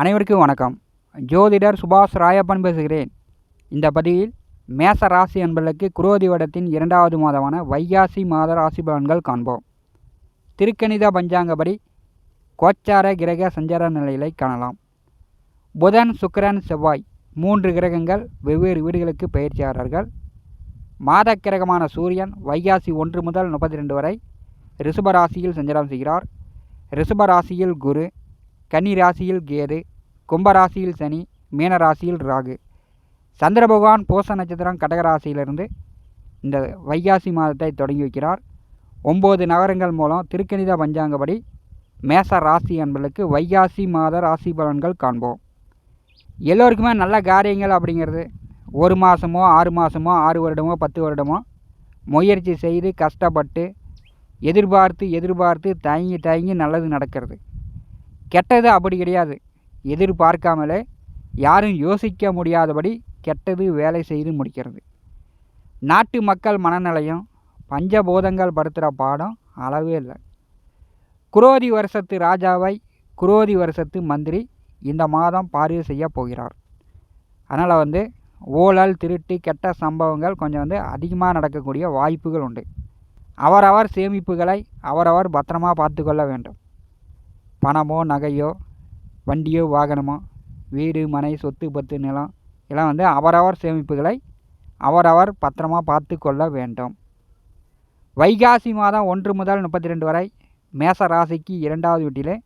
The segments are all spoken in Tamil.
அனைவருக்கும் வணக்கம். ஜோதிடர் சுபாஷ் ராயப்பன் பேசுகிறேன். இந்த பதிவில் மேச ராசி என்பதற்கு குரோதி வடத்தின் இரண்டாவது மாதமான வைகாசி மாத ராசி பலன்கள் காண்போம். திருக்கணித பஞ்சாங்கப்படி கோச்சார கிரக சஞ்சார நிலைகளை காணலாம். புதன் சுக்கிரன் செவ்வாய் மூன்று கிரகங்கள் வெவ்வேறு வீடுகளுக்கு பயிற்சியாளர்கள். மாத கிரகமான சூரியன் வைகாசி ஒன்று முதல் முப்பத்தி ரெண்டு வரை ரிஷப ராசியில் சஞ்சாரம் செய்கிறார். ரிஷப ராசியில் குரு கன்னி ராசியில் கேது கும்பராசியில் சனி மீனராசியில் ராகு. சந்திர பகவான் பூச நட்சத்திரம் கடகராசியிலிருந்து இந்த வைகாசி மாதத்தை தொடங்கி வைக்கிறார். ஒம்பது நகரங்கள் மூலம் திருக்கணித பஞ்சாங்கப்படி மேச ராசி என்பதற்கு வைகாசி மாத ராசி பலன்கள் காண்போம். எல்லோருக்குமே நல்ல காரியங்கள் அப்படிங்கிறது. ஒரு மாதமோ ஆறு மாதமோ ஆறு வருடமோ பத்து வருடமோ முயற்சி செய்து கஷ்டப்பட்டு எதிர்பார்த்து எதிர்பார்த்து தயங்கி தயங்கி நல்லது நடக்கிறது. கெட்டது அப்படி கிடையாது. எதிர்பார்க்காமலே யாரும் யோசிக்க முடியாதபடி கெட்டது வேலை செய்து முடிக்கிறது. நாட்டு மக்கள் மனநிலையும் பஞ்சபூதங்கள் படுத்துகிற பாடம் அளவே இல்லை. குரோதி வருஷத்து ராஜாவை குரோதி வருஷத்து மந்திரி இந்த மாதம் பார்வை செய்ய போகிறார். அதனால் வந்து ஊழல் திருட்டு கெட்ட சம்பவங்கள் கொஞ்சம் வந்து அதிகமாக நடக்கக்கூடிய வாய்ப்புகள் உண்டு. அவரவர் சேமிப்புகளை அவரவர் பத்திரமா பார்த்து கொள்ள வேண்டும். பணமோ நகையோ வண்டியோ வாகனமோ வீடு மனை சொத்து பத்து நிலம் இதெல்லாம் வந்து அவரவர் சேமிப்புகளை அவரவர் பத்திரமாக பார்த்து கொள்ள வேண்டும். வைகாசி மாதம் ஒன்று முதல் முப்பத்தி ரெண்டு வரை மேச ராசிக்கு இரண்டாவது வீட்டிலே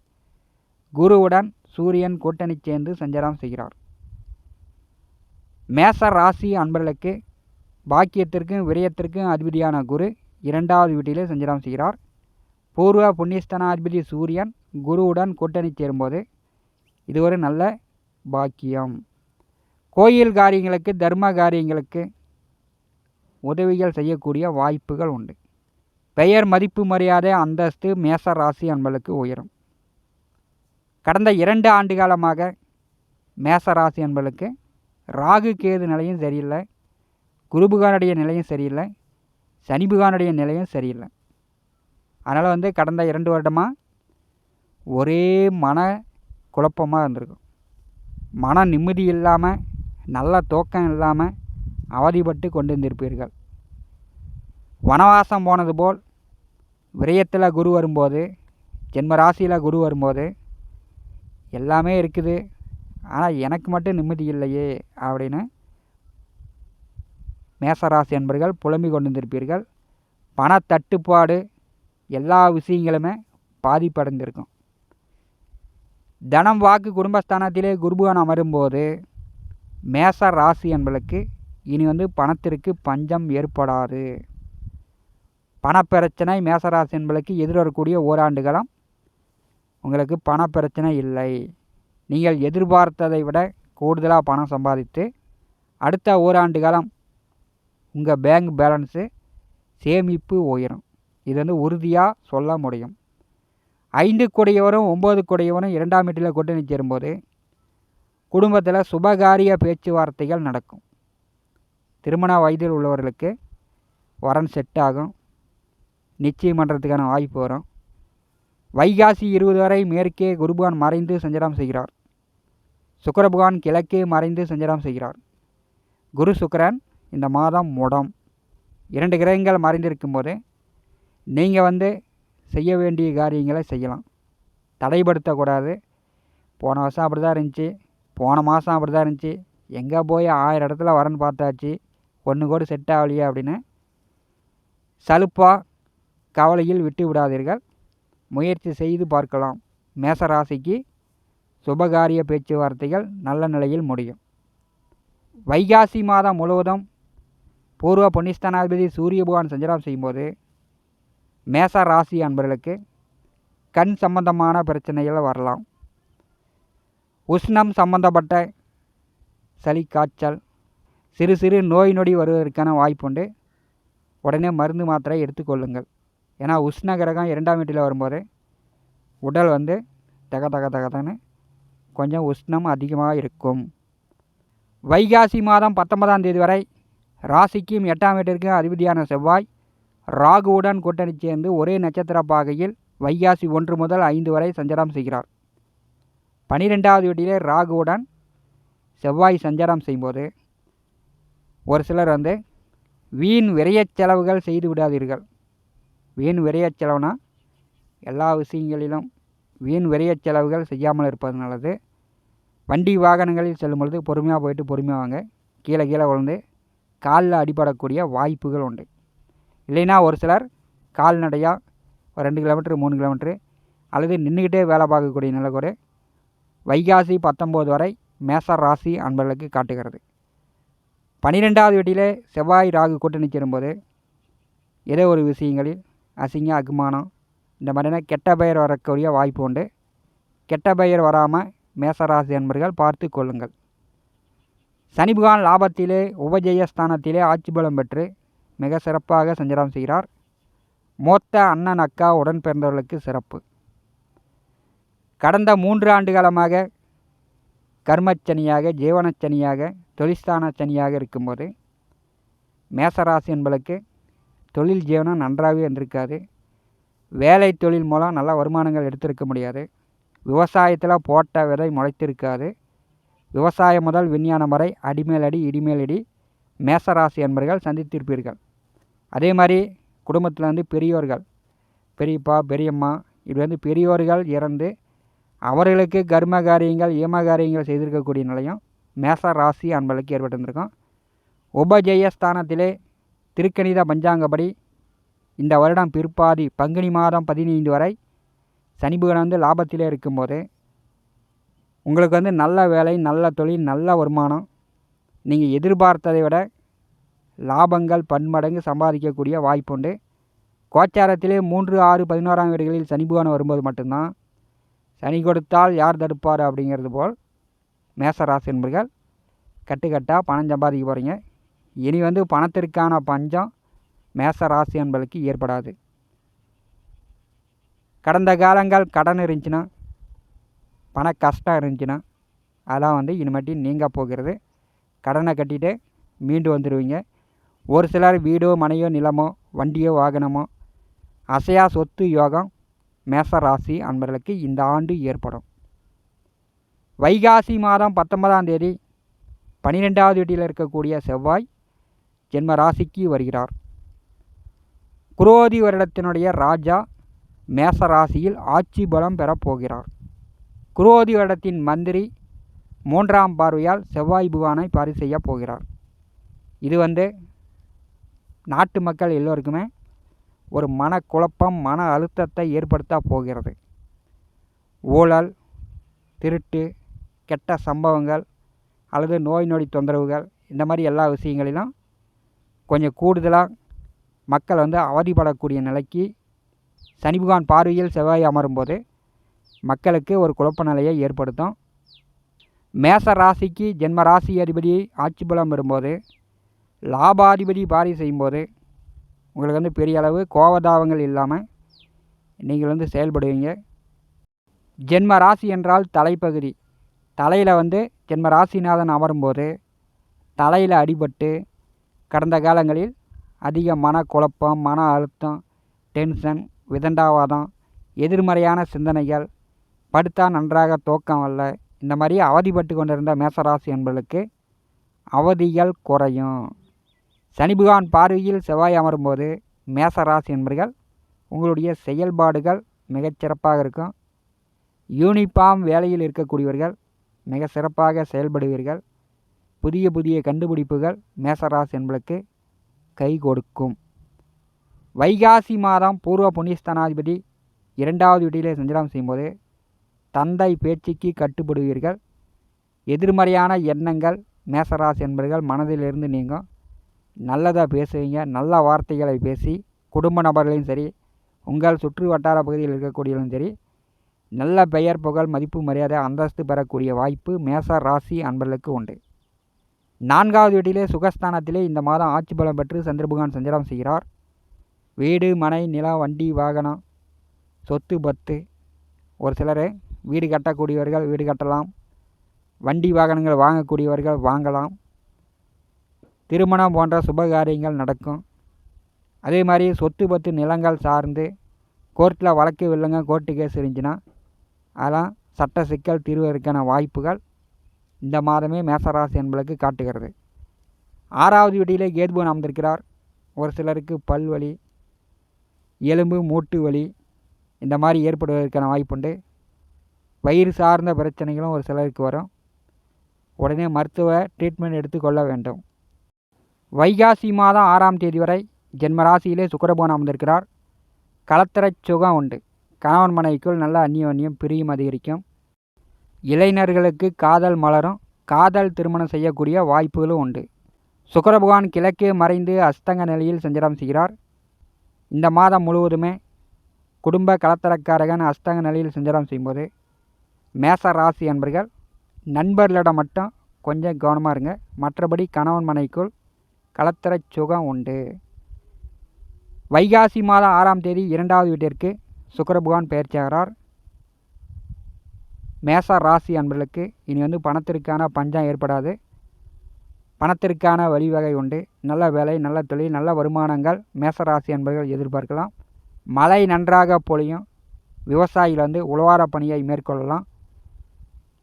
குருவுடன் சூரியன் கூட்டணி சேர்ந்து சஞ்சாரம் செய்கிறார். மேச ராசி அன்பர்களுக்கு பாக்கியத்திற்கும் விரயத்திற்கும் அதிபதியான குரு இரண்டாவது வீட்டிலே சஞ்சாரம் செய்கிறார். பூர்வ புண்ணியஸ்தனாதிபதி சூரியன் குருவுடன் கூட்டணி சேரும்போது இது ஒரு நல்ல பாக்கியம். கோயில் காரியங்களுக்கு தர்ம காரியங்களுக்கு உதவிகள் செய்யக்கூடிய வாய்ப்புகள் உண்டு. பெயர் மதிப்பு மரியாதை அந்தஸ்து மேச ராசி என்பதற்கு உயரும். கடந்த இரண்டு ஆண்டு காலமாக மேச ராசி என்பதற்கு ராகு கேது நிலையும் சரியில்லை. குருபுகானுடைய நிலையும் சரியில்லை. சனிபுகானுடைய நிலையும் சரியில்லை. அதனால் வந்து கடந்த இரண்டு வருடமாக ஒரே மன குழப்பமாக இருந்திருக்கும். மன நிம்மதி இல்லாமல் நல்ல தூக்கம் இல்லாமல் அவதிப்பட்டு கொண்டு வந்திருப்பீர்கள் வனவாசம் போனது போல் விரயத்தில் குரு வரும்போது ஜென்ம ராசியில் குரு வரும்போது எல்லாமே இருக்குது. ஆனால் எனக்கு மட்டும் நிம்மதி இல்லையே அப்படின்னு மேசராசி என்பர்கள் புலம்பி கொண்டு வந்திருப்பீர்கள் பண தட்டுப்பாடு எல்லா விஷயங்களுமே பாதிப்படைந்திருக்கும். தனம் வாக்கு குடும்பஸ்தானத்திலே குருபுவன் அமரும்போது மேச ராசி என்பதற்கு இனி வந்து பணத்திற்கு பஞ்சம் ஏற்படாது. பணப்பிரச்சனை மேசராசி என்பதற்கு எதிர்வரக்கூடிய ஓராண்டு காலம் உங்களுக்கு பணப்பிரச்சனை இல்லை. நீங்கள் எதிர்பார்த்ததை விட கூடுதலாக பணம் சம்பாதித்து அடுத்த ஓராண்டு காலம் உங்கள் பேங்க் பேலன்ஸு சேமிப்பு உயரும். இது வந்து உறுதியாக சொல்ல முடியும். ஐந்து கூடையவரும் ஒம்பது கூடையவரும் இரண்டாம் வீட்டில் கூட்டணி சேரும்போது குடும்பத்தில் சுபகாரிய பேச்சுவார்த்தைகள் நடக்கும். திருமண வயதில் உள்ளவர்களுக்கு வரன் செட் ஆகும். நிச்சயம் பண்ணுறதுக்கான வாய்ப்பு வரும். வைகாசி இருபது வரை மேற்கே குருபகான் மறைந்து சஞ்சாரம் செய்கிறார். சுக்கரபகான் கிழக்கே மறைந்து சஞ்சாரம் செய்கிறார். குரு சுக்கரன் இந்த மாதம் முடம். இரண்டு கிரகங்கள் மறைந்திருக்கும் போது நீங்கள் வந்து செய்ய வேண்டிய காரியங்களை செய்யலாம். தடைப்படுத்தக்கூடாது. போன வருஷம் அப்படி தான் இருந்துச்சு. போன மாதம் அப்படி தான் இருந்துச்சு. எங்கே போய் ஆயிரம் இடத்துல வரன்னு பார்த்தாச்சு. ஒன்று கூட செட் ஆகலையே அப்படின்னு சலுப்பாக கவலையில் விட்டு விடாதீர்கள். முயற்சி செய்து பார்க்கலாம். மேசராசிக்கு சுபகாரிய பேச்சுவார்த்தைகள் நல்ல நிலையில் முடியும். வைகாசி மாதம் முழுவதும் பூர்வ புண்ணிஸ்தானாதிபதி சூரிய பகவான் சஞ்சலம் செய்யும்போது மேச ராசி அன்பர்களுக்கு கண் சம்பந்தமான பிரச்சனைகள் வரலாம். உஷ்ணம் சம்பந்தப்பட்ட சளி காய்ச்சல் சிறு சிறு நோய் நொடி வருவதற்கான வாய்ப்புண்டு உடனே மருந்து மாத்திரை எடுத்துக்கொள்ளுங்கள் ஏன்னா உஷ்ண கிரகம் இரண்டாம் வீட்டில் வரும்போது உடல் வந்து தக தக தகதன்னு கொஞ்சம் உஷ்ணம் அதிகமாக இருக்கும். வைகாசி மாதம் பத்தொன்பதாம் தேதி வரை ராசிக்கும் எட்டாம் வீட்டிற்கும் அதிபதியான செவ்வாய் ராகுவுடன் கூட்டணி சேர்ந்து ஒரே நட்சத்திர பாகையில் வைகாசி ஒன்று முதல் ஐந்து வரை சஞ்சாரம் செய்கிறார். பனிரெண்டாவது வீட்டிலே ராகுவுடன் செவ்வாய் சஞ்சாரம் செய்யும்போது ஒரு சிலர் வந்து வீண் விரையச் செலவுகள் செய்து விடாதீர்கள். வீண் விரயச் செலவுனா எல்லா விஷயங்களிலும் வீண் விரயச் செலவுகள் செய்யாமல் இருப்பது நல்லது. வண்டி வாகனங்களில் செல்லும் பொழுது பொறுமையாக போயிட்டு பொறுமையாக வாங்க. கீழே கீழே விழுந்து காலில் அடிபடக்கூடிய வாய்ப்புகள் உண்டு. இல்லைன்னா ஒரு சிலர் கால்நடையாக ஒரு ரெண்டு கிலோமீட்ரு மூணு கிலோமீட்ரு அல்லது நின்றுக்கிட்டே வேலை பார்க்கக்கூடிய நிலை கூட வைகாசி பத்தொம்போது வரை மேச ராசி அன்பர்களுக்கு காட்டுகிறது. பன்னிரெண்டாவது வீட்டிலே செவ்வாய் ராகு கூட்டணி சேரும்போது ஏதோ ஒரு விஷயங்களில் அசிங்க அகுமானம் இந்த மாதிரியான கெட்ட பெயர் வரக்கூடிய வாய்ப்பு உண்டு. கெட்ட பெயர் வராமல் மேசராசி அன்பர்கள் பார்த்து கொள்ளுங்கள். சனி லாபத்திலே உபஜெயஸ்தானத்திலே ஆட்சி பலம் பெற்று மிக சிறப்பாக சஞ்சாரம் செய்கிறார். மூத்த அண்ணன் அக்கா உடன் பிறந்தவர்களுக்கு சிறப்பு. கடந்த மூன்று ஆண்டு காலமாக கர்மச்சனியாக ஜீவனச்சனியாக தொழில்ஸ்தான சனியாக இருக்கும்போது மேசராசி என்பளுக்கு தொழில் ஜீவனம் நன்றாகவே இருந்திருக்காது. வேலை தொழில் மூலம் நல்ல வருமானங்கள் எடுத்திருக்க முடியாது. விவசாயத்தில் போட்ட விதை முளைத்திருக்காது. விவசாயம் முதல் விஞ்ஞானம் வரை அடிமேல் அடி மேசராசி என்பர்கள் சந்தித்திருப்பீர்கள். அதே மாதிரி குடும்பத்தில் வந்து பெரியோர்கள் பெரியப்பா பெரியம்மா இது வந்து பெரியோர்கள் இறந்து அவர்களுக்கு கர்ம காரியங்கள் ஏம காரியங்கள் செய்திருக்கக்கூடிய நிலையம் மேச ராசி அன்பளுக்கு ஏற்பட்டிருந்திருக்கும் உபஜெயஸ்தானத்திலே திருக்கணித பஞ்சாங்கப்படி இந்த வருடம் பிற்பாதி பங்குனி மாதம் பதினைந்து வரை சனி வந்து லாபத்திலே இருக்கும்போது உங்களுக்கு வந்து நல்ல வேலை நல்ல தொழில் நல்ல வருமானம் நீங்கள் எதிர்பார்த்ததை விட லாபங்கள் பன்மடங்கு சம்பாதிக்கக்கூடிய வாய்ப்புண்டு. கோச்சாரத்திலே மூன்று ஆறு பதினோராம் வீடுகளில் சனி வரும்போது மட்டும்தான் சனி கொடுத்தால் யார் தடுப்பார் அப்படிங்கிறது போல் மேசராசி என்பர்கள் கட்டுக்கட்டாக பணம் சம்பாதிக்க போகிறீங்க இனி வந்து பணத்திற்கான பஞ்சம் மேச ராசி என்பதுக்கு ஏற்படாது. கடந்த காலங்கள் கடன் இருந்துச்சுன்னா பண கஷ்டம் இருந்துச்சுன்னா அதெல்லாம் வந்து இனிமேட்டி நீங்க போகிறது. கடனை கட்டிட்டு மீண்டு வந்துடுவீங்க ஒரு சிலர் வீடோ மனையோ நிலமோ வண்டியோ வாகனமோ அசையா சொத்து யோகம் மேச ராசி அன்பர்களுக்கு இந்த ஆண்டு ஏற்படும். வைகாசி மாதம் பத்தொன்பதாம் தேதி பன்னிரெண்டாவது வீட்டில் இருக்கக்கூடிய செவ்வாய் ஜென்ம ராசிக்கு வருகிறார். குரோதி வருடத்தினுடைய ராஜா மேச ராசியில் ஆட்சி பலம் பெறப்போகிறார் குரோதி வருடத்தின் மந்திரி மூன்றாம் பார்வையால் செவ்வாய் புகானை பாரி செய்ய போகிறார். இது வந்து நாட்டு மக்கள் எல்லோருக்குமே ஒரு மனக்குழப்பம் மன அழுத்தத்தை ஏற்படுத்த போகிறது. ஊழல் திருட்டு கெட்ட சம்பவங்கள் அல்லது நோய் நொடி தொந்தரவுகள் இந்த மாதிரி எல்லா விஷயங்களிலும் கொஞ்சம் கூடுதலாக மக்கள் வந்து அவதிப்படக்கூடிய நிலைக்கு சனிபகவான் பார்வையில் செவ்வாய் அமரும்போது மக்களுக்கு ஒரு குழப்ப நிலையை ஏற்படுத்தும். மேச ராசிக்கு ஜென்ம ராசி அதிபதி ஆட்சி பலம் வரும்போது லாபாதிபதி பாரி செய்யும்போது உங்களுக்கு வந்து பெரிய அளவு கோபதாபங்கள் இல்லாமல் நீங்கள் வந்து செயல்படுவீங்க. ஜென்ம ராசி என்றால் தலைப்பகுதி. தலையில் வந்து ஜென்ம ராசிநாதன் அமரும்போது தலையில் அடிபட்டு கடந்த காலங்களில் அதிக மனக்குழப்பம் மன அழுத்தம் டென்ஷன் விதண்டாவாதம் எதிர்மறையான சிந்தனைகள் படுத்தால் நன்றாக தூக்கம் வரல இந்த மாதிரி அவதிப்பட்டு கொண்டிருந்த மேசராசி என்பர்களுக்கு அவதிகள் குறையும். சனி பகவான் பார்வையில் செவ்வாய் அமரும்போது மேசராசி என்பர்கள் உங்களுடைய செயல்பாடுகள் மிகச்சிறப்பாக இருக்கும். யூனிஃபார்ம் வேலையில் இருக்கக்கூடியவர்கள் மிக சிறப்பாக செயல்படுவீர்கள். புதிய புதிய கண்டுபிடிப்புகள் மேசராசி என்பளுக்கு கை கொடுக்கும். வைகாசி மாதம் பூர்வ புண்ணியஸ்தானாதிபதி இரண்டாவது வீட்டிலே சஞ்சலம் செய்யும்போது தந்தை பேச்சுக்கு கட்டுப்படுவீர்கள். எதிர்மறையான எண்ணங்கள் மேசராசி என்பர்கள் மனதிலிருந்து நீங்கும். நல்லதாக பேசுவீங்க நல்ல வார்த்தைகளை பேசி குடும்ப நபர்களையும் சரி உங்கள் சுற்று வட்டார பகுதியில் இருக்கக்கூடியவர்களும் சரி நல்ல பெயர் புகழ் மதிப்பு மரியாதை அந்தஸ்து பெறக்கூடிய வாய்ப்பு மேச ராசி அன்பர்களுக்கு உண்டு. நான்காவது வீட்டிலே சுகஸ்தானத்திலே இந்த மாதம் ஆட்சி பலம் பெற்று சந்திரபகவான் சஞ்சாரம் செய்கிறார். வீடு மனை நிலம் வண்டி வாகனம் சொத்து பத்து. ஒரு சிலர் வீடு கட்டக்கூடியவர்கள் வீடு கட்டலாம். வண்டி வாகனங்கள் வாங்கக்கூடியவர்கள் வாங்கலாம். திருமணம் போன்ற சுபகாரியங்கள் நடக்கும். அதே மாதிரி சொத்து பத்து நிலங்கள் சார்ந்து கோர்ட்டில் வழக்கு இல்லைங்க கோர்ட்டு கேஸ் இருந்துச்சுன்னா அதெல்லாம் சட்ட சிக்கல் தீர்வதற்கான வாய்ப்புகள் இந்த மாதமே மேசராசி என்பதற்கு காட்டுகிறது. ஆறாவது வீட்டிலே கேதுபவன் அமர்ந்திருக்கிறார். ஒரு சிலருக்கு பல் வலி எலும்பு மூட்டு வலி இந்த மாதிரி ஏற்படுவதற்கான வாய்ப்புண்டு. வயிறு சார்ந்த பிரச்சனைகளும் ஒரு சிலருக்கு வரும். உடனே மருத்துவ ட்ரீட்மெண்ட் எடுத்துக்கொள்ள வேண்டும். வைகாசி மாதம் ஆறாம் தேதி வரை ஜென்மராசியிலே சுக்கரபவன் அமர்ந்திருக்கிறார். கலத்தர சுகம் உண்டு. கணவன் மனைவிக்குள் நல்ல அந்நியோன்யம் பிரியும் அதிகரிக்கும். இளைஞர்களுக்கு காதல் மலரும். காதல் திருமணம் செய்யக்கூடிய வாய்ப்புகளும் உண்டு. சுக்கரபகவான் கிழக்கே மறைந்து அஸ்தங்க நிலையில் சஞ்சாரம் செய்கிறார். இந்த மாதம் முழுவதுமே குடும்ப கலத்தரக்காரகன் அஸ்தங்க நிலையில் சஞ்சாரம் செய்யும்போது மேச ராசி அன்பர்கள் நண்பர்களிடம் மட்டும் கொஞ்சம் கவனமாக இருங்க. மற்றபடி கணவன் மனைக்குள் கலத்தர சுகம் உண்டு. வைகாசி மாதம் ஆறாம் தேதி இரண்டாவது வீட்டிற்கு சுக்கர பகவான் பயிற்சியாகிறார் மேச ராசி அன்பர்களுக்கு இனி வந்து பணத்திற்கான பஞ்சம் ஏற்படாது. பணத்திற்கான வழிவகை உண்டு. நல்ல வேலை நல்ல தொழில் நல்ல வருமானங்கள் மேச ராசி அன்பர்கள் எதிர்பார்க்கலாம். மழை நன்றாக பொழியும். விவசாயிகள் வந்து உழவார பணியை மேற்கொள்ளலாம்.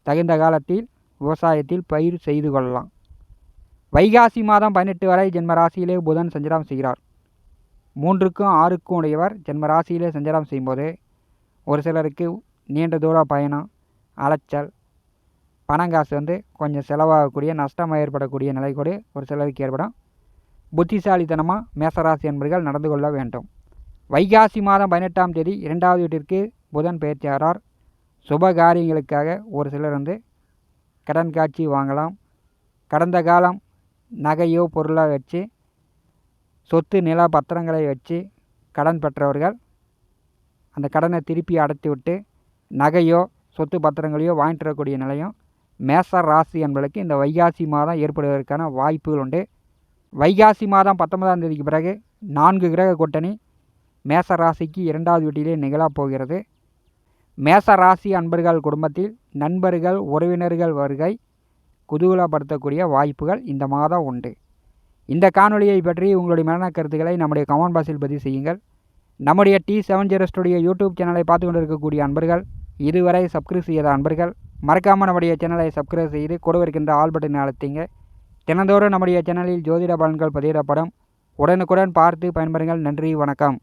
தகுந்த காலத்தில் விவசாயத்தில் பயிர் செய்து கொள்ளலாம். வைகாசி மாதம் பதினெட்டு வரை ஜென்ம ராசியிலே புதன் சஞ்சாரம் செய்கிறார். மூன்றுக்கும் ஆறுக்கும் உடையவர் ஜென்ம ராசியிலே சஞ்சாரம் செய்யும்போது ஒரு சிலருக்கு நீண்ட தூர பயணம் அலைச்சல் பணங்காசு வந்து கொஞ்சம் செலவாகக்கூடிய நஷ்டம் ஏற்படக்கூடிய நிலை கூட ஒரு சிலருக்கு ஏற்படும். புத்திசாலித்தனமாக மேசராசி என்பர்கள் நடந்து கொள்ள வேண்டும். வைகாசி மாதம் பதினெட்டாம் தேதி இரண்டாவது வீட்டிற்கு புதன் பயிற்சியாகிறார் சுப காரியங்களுக்காக ஒரு சிலர் வந்து கடன் காட்சி வாங்கலாம். கடந்த காலம் நகையோ பொருளாக வச்சு சொத்து நில பத்திரங்களை வச்சு கடன் பெற்றவர்கள் அந்த கடனை திருப்பி அடைத்து விட்டு நகையோ சொத்து பத்திரங்களையோ வாங்கிட்டு வரக்கூடிய நிலையும் மேச ராசி என்பதற்கு இந்த வைகாசி மாதம் ஏற்படுவதற்கான வாய்ப்புகள் உண்டு. வைகாசி மாதம் பத்தொன்பதாம் தேதிக்கு பிறகு நான்கு கிரக கூட்டணி மேச ராசிக்கு இரண்டாவது வீட்டிலே நிகழப் போகிறது. மேச ராசி அன்பர்கள் குடும்பத்தில் நண்பர்கள் உறவினர்கள் வருகை குதூகலப்படுத்தக்கூடிய வாய்ப்புகள் இந்த மாதம் உண்டு. இந்த காணொலியை பற்றி உங்களுடைய மரண கருத்துக்களை நம்முடைய கமெண்ட் பாக்ஸில் பதிவு செய்யுங்கள். நம்முடைய T seven zero studio YouTube சேனலை பார்த்து கொண்டிருக்கக்கூடிய அன்பர்கள் இதுவரை சப்ஸ்கிரைப் செய்யாத அன்பர்கள் மறக்காமல் நம்முடைய சேனலை சப்ஸ்கிரைப் செய்து கூட இருக்கின்ற ஆல் பட்டனை அழுத்திங்க. தினந்தோறும் நம்முடைய சேனலில் ஜோதிட பலன்கள் பதிவிடப்படும். உடனுக்குடன் பார்த்து பயன்பெறுங்கள். நன்றி வணக்கம்.